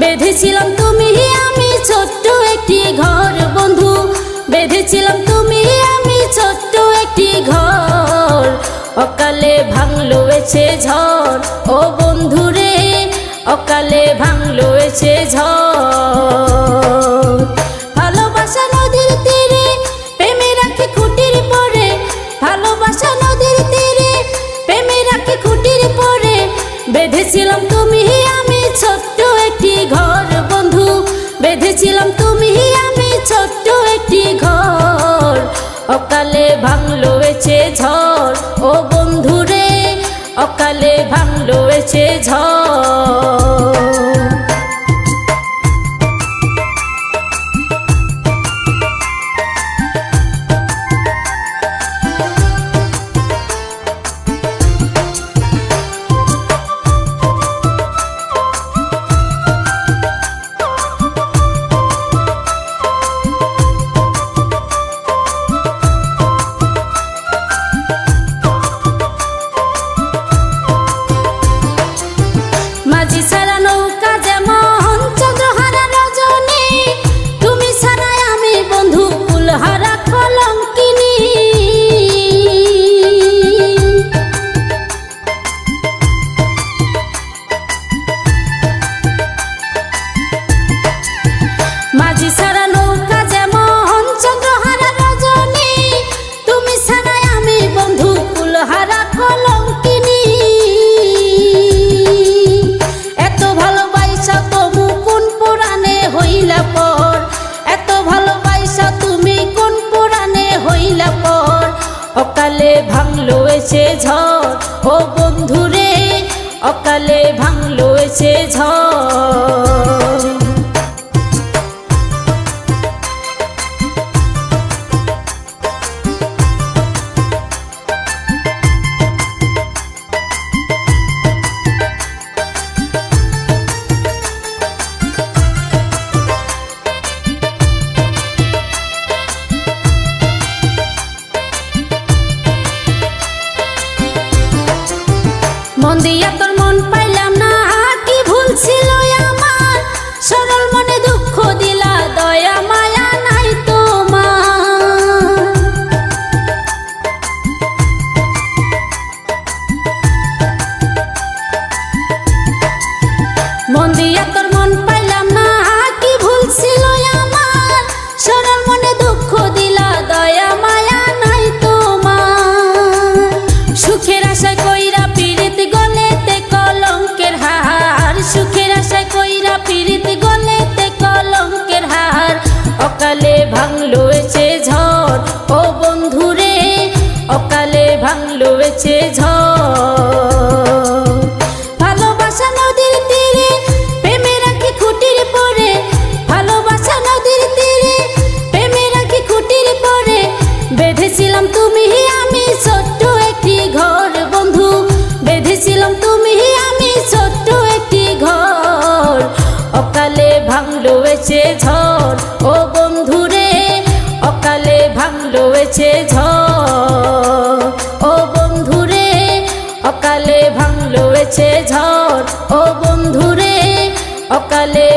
বেঁধেছিলাম তুমি, আমি ছোট্ট একটি ঘর, বন্ধু। বেঁধেছিলাম তুমি, আমি ছোট্ট একটি ঘর। অকালে ভাঙলো এছে ঝড়, ও বন্ধু রে অকালে ভাঙলো এছে ঝড়। ভালোবাসা নদীর তীরে, প্রেমে রাখি খুঁটির পরে। ভালোবাসা নদীর তীরে, প্রেমে রাখি খুঁটির পরে। বেঁধেছিলাম তুমি, আমি বেঁধেছিলাম তুমি আমি ছোট্ট একটি ঘর, অকালে ভাঙলো এছে ঝড়। ও বন্ধুরে, অকালে ভাঙলো এছে ঝড়। পর। এত ভালোবাসা তুমি কোন পুরাণে হইলা পর? অকালে ভাঙলো এসে ঝড়। ও বন্ধু রে অকালে ভাঙলো এসে ঝড়। দিয়া তোর মন পাইলাম না, কি ভুল ছিল আমার? সরল মনে দুঃখ দিলা, দয়া মায়া নাই তোমার। মন দিয়া ভাঙলো এছে ঝড়। ও বন্ধুরে অকালে ভাঙলো এছে ঝড়। ঝড় ও বন্ধুরে অকালে